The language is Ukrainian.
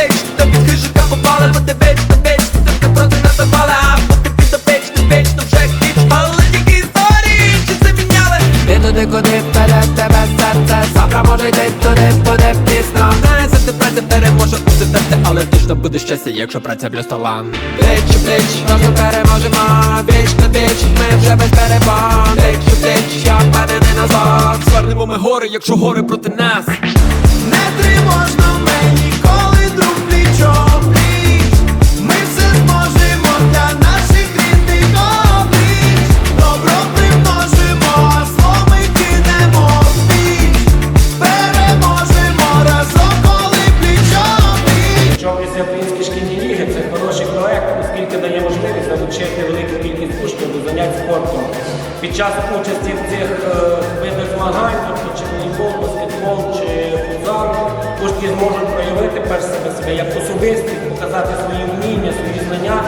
аптек, ти плеч, ти попали Бо ти веч, ти веч, ти ти проти нас бути під опеч, ти то вже хіч Але тільки історії, чи це міняли? Ти туди, куди вперед тебе серце? Завтра може йти туди, буде пізно. Знає, завжди праця переможе бути терти Але точно буде щастя, якщо праця плюс талант у плеч, разом переможемо. Віч на віч, ми вже без перебон Плеч у плеч, я впевнений назад Звернемо ми гори, якщо гори проти нас. Не тривожно оскільки дає можливість залучити велику кількість учнів до занять спортом. Під час участі в цих е, видах змагань, тобто чи волейбол, баскетбол, чи футзал, учні зможуть проявити перш себе себе як особистість, показати свої вміння, свої знання.